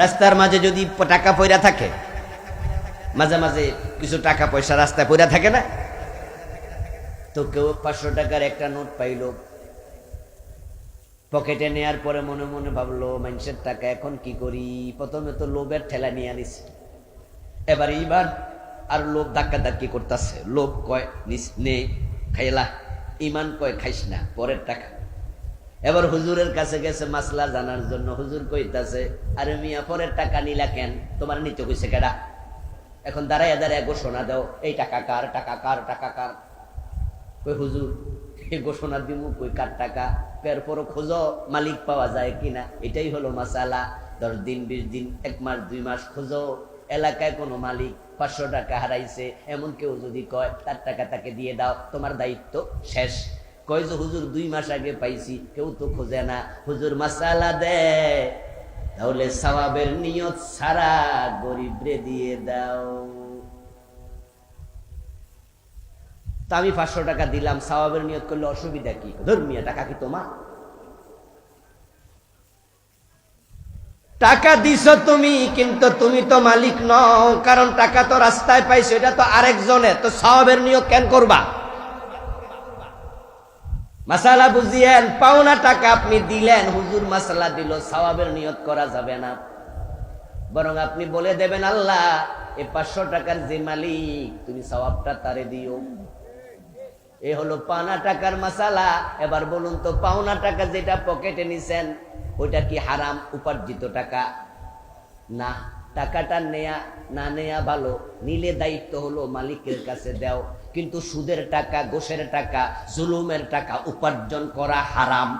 রাস্তার মাঝে যদি টাকা পয়রা থাকে, মাঝে মাঝে কিছু টাকা পয়সা রাস্তায় পয়রা থাকে না? তো কেউ পাঁচশো টাকার একটা নোট পাইলো। পকেটে নেয়ার পরে মনে মনে ভাবলো, মানুষের টাকা এখন কি করি? প্রথমে তো লোভের ঠেলা নিয়ে আনিস। এবার এইবার আর লোভ ধাক্কা ধাক্কি করতেছে। লোভ কয়, নিস, নে, খাইলা। ইমান কয়, খাইস না, পরের টাকা। এবার হুজুরের কাছে গেছে মাসলা জানার জন্য। হুজুর কইতাছে, আরে মিয়া, পরের টাকা নিলা কেন? তোমার নিচে কইছে কেডা? এখন দাঁড়ায় দাঁড়ায় ঘোষণা দাও, এই টাকা কার? টাকা কার? টাকা কার? কই, হুজুর, এই ঘোষণা দিমু, কই, কার টাকা? এরপরও খোঁজো, মালিক পাওয়া যায় কিনা? এটাই হলো মাসালা। দশ দিন, বিশ দিন, এক মাস, দুই মাস খোঁজো। এলাকায় কোনো মালিক পাঁচশো টাকা হারাইছে, এমন কেউ যদি কয়, তার টাকা তাকে দিয়ে দাও, তোমার দায়িত্ব শেষ। কয় যে হুজুর দুই মাস আগে পাইছি, কেউ তো খোঁজে না। হুজুর মাসালা দেয় তাহলে সওয়াবের নিয়ত সারা গরিবরে দিয়ে দাও। তা আমি পাঁচশো টাকা দিলাম, সওয়াবের নিয়ত করলে অসুবিধা কি? ধর্মীয় টাকা কি তোমার? টাকা দিছ তুমি, কিন্তু তুমি তো মালিক নও, কারণ টাকা তো রাস্তায় পাইছো, এটা তো আরেকজনের, তো সওয়াবের নিয়ত কেন করবা? মাসালা বুঝিয়েন, পাওনা টাকা আপনি দিলেন, হুজুর মাসালা দিল, সওয়াবের নিয়ত করা যাবে না। বরং আপনি বলে দেবেন, আল্লাহ, এ পাঁচশো টাকার যে মালিক, তুমি সওয়াবটা তারে দিও। এ হলো পাওনা টাকার মাসালা। এবার বলুন তো, পাওনা টাকা যেটা পকেটে নিছেন, ওইটা কি হারাম, উপার্জিত টাকা? না। টাকাটা নেয়া, না নেয়া ভালো, নিলে দায়িত্ব হলো মালিকের কাছে দাও। কিন্তু সুদের টাকা, গোসের টাকা, জুলুমের টাকা উপার্জন করা হারাম।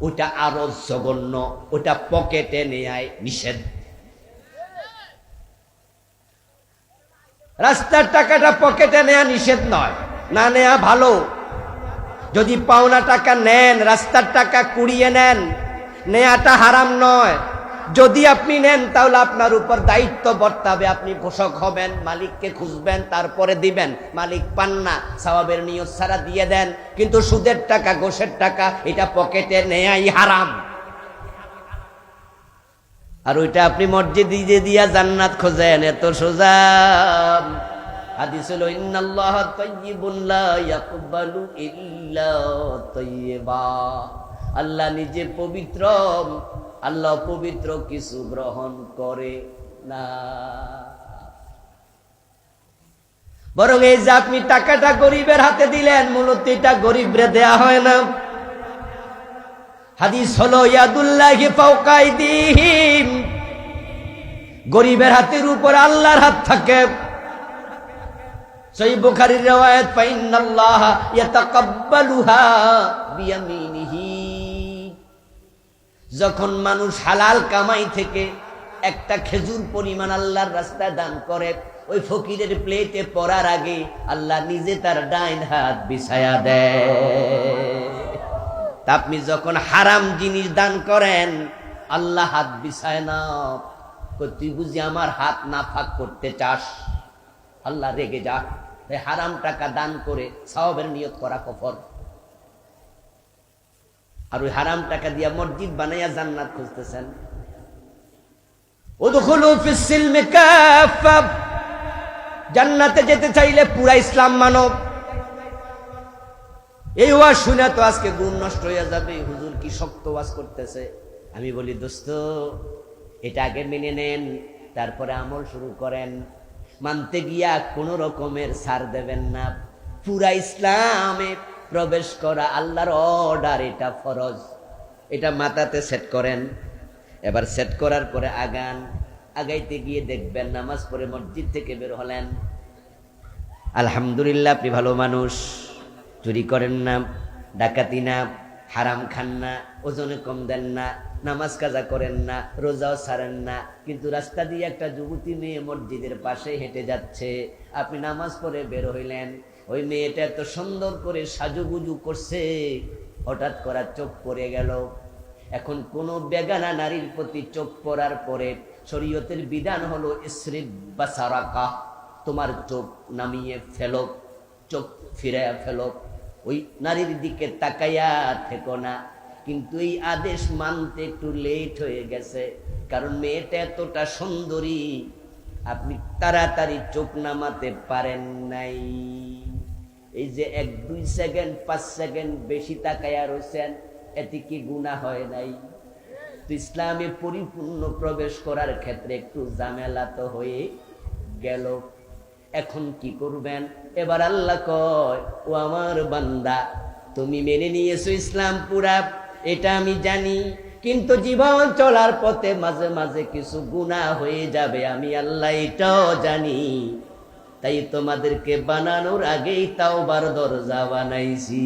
ওটা আরও জঘন্য, ওটা পকেটে নেয় নিষেধ। রাস্তার টাকাটা পকেটে নেয়া নিষেধ নয়, না নেয়া ভালো। যদি পাওনা টাকা নেন, রাস্তার টাকা কুড়িয়ে নেন, নেয়াটা হারাম নয়। যদি আপনি নেন, তাহলে আপনার উপর দায়িত্ব বর্তাবে। আপনি ঘোষক হবেন, মালিককে খুঁজবেন, তারপরে দিবেন। মালিক পান না, সওয়াবের নিয়ত ছাড়া দিয়ে দেন। কিন্তু সুদের টাকা গোসের টাকা, এটা পকেটে নেয়াই হারাম। আর ওইটা আপনি মসজিদ দিয়ে দিয়া জান্নাত খোঁজেন, এত সোজা। আল্লাহ নিজে পবিত্র আল্লাহ পবিত্র কিছু গ্রহণ করে না। বরং এই যে আপনি টাকাটা গরিবের হাতে দিলেন, মূলত এটা গরিবরে দেয়া হয় না। হাদিস হলো, ইয়াদুল্লাহি ফাওকাইদিহিম। গরিবের হাতের উপর আল্লাহর হাত থাকে। সহি বুখারীর riwayat ফাইনাল্লাহ ইয়াতাকাব্বালুহা বিয়ামিনিহি। যখন মানুষ হালাল কামাই থেকে একটা খেজুর পরিমাণ আল্লাহর রাস্তায় দান করে, ওই ফকিরের প্লেটে পড়ার আগে আল্লাহ নিজে তার ডাইন হাত বিছায়া দেয়। আপনি যখন হারাম জিনিস দান করেন, আল্লাহ হাত বিছায় না। তুই বুঝি আমার হাত না ফাঁক করতে চাস? আল্লাহ রেগে যা। হারাম টাকা দান করে সওয়াবের নিয়ত করা কফর। আর ওই হারাম টাকা দিয়া মসজিদ বানাইয়া জান্নাত খুঁজতেছেন। জান্নাতে যেতে চাইলে পুরা ইসলাম মানব। এই ওয়াজ শুনে তো আজকে গুণ নষ্ট হয়ে যাবে। হুজুর কি শক্ত ওয়াজ করতেছে? আমি বলি, দোস্ত, এটা আগে মেনে নেন, তারপরে আমল শুরু করেন। মানতে গিয়া কোন রকমের সার দেবেন না। পুরা ইসলামে প্রবেশ করা আল্লাহর অর্ডার এটা ফরজ। এটা মাথাতে সেট করেন। এবার সেট করার পরে আগান, আগাইতে গিয়ে দেখবেন নামাজ পড়ে মসজিদ থেকে বের হলেন। আলহামদুলিল্লাহ, আপনি ভালো মানুষ। চুরি করেন না, ডাকাতি না, হারাম খান না, ওজনে কম দেন না, নামাজ কাজা করেন না, রোজাও ছাড়েন না। কিন্তু রাস্তা দিয়ে একটা যুবতী মেয়ে মসজিদের পাশে হেঁটে যাচ্ছে। আপনি নামাজ পড়ে বের হইলেন। ওই মেয়েটা এত সুন্দর করে সাজুগুজু করছে, হঠাৎ করা চোখ পড়ে গেল। এখন কোন বেগানা নারীর প্রতি চোখ পড়ার পরে শরীয়তের বিধান হলো, ইসরিফ বা সারাকা তোমার চোখ নামিয়ে ফেলো, চোখ ফিরে ফেলো। ওই নারীর দিকে তাকাইয়া থেকো না। কিন্তু এই আদেশ মানতে একটু লেট হয়ে গেছে, কারণ মেয়েটা এতটা সুন্দরী, আপনি তাড়াতাড়ি চোখ নামাতে পারেন নাই। এই যে এক দুই সেকেন্ড, পাঁচ সেকেন্ড বেশি তাকায়া রয়েছেন এতে কি গুণা হয় নাই? তো ইসলামে পরিপূর্ণ প্রবেশ করার ক্ষেত্রে একটু ঝামেলা তো হয়ে গেল। এখন কি করবেন? এবার আল্লাহ কয়, ও আমার বান্দা, তুমি মেনে নিয়েছো ইসলাম পুরা, এটা আমি জানি, কিন্তু জীবন চলার পথে মাঝে মাঝে কিছু গুণা হয়ে যাবে, আমি আল্লাহ এটাও জানি। তাই তোমাদেরকে বানানোর আগেই তাও বার দরজা বানাইছি।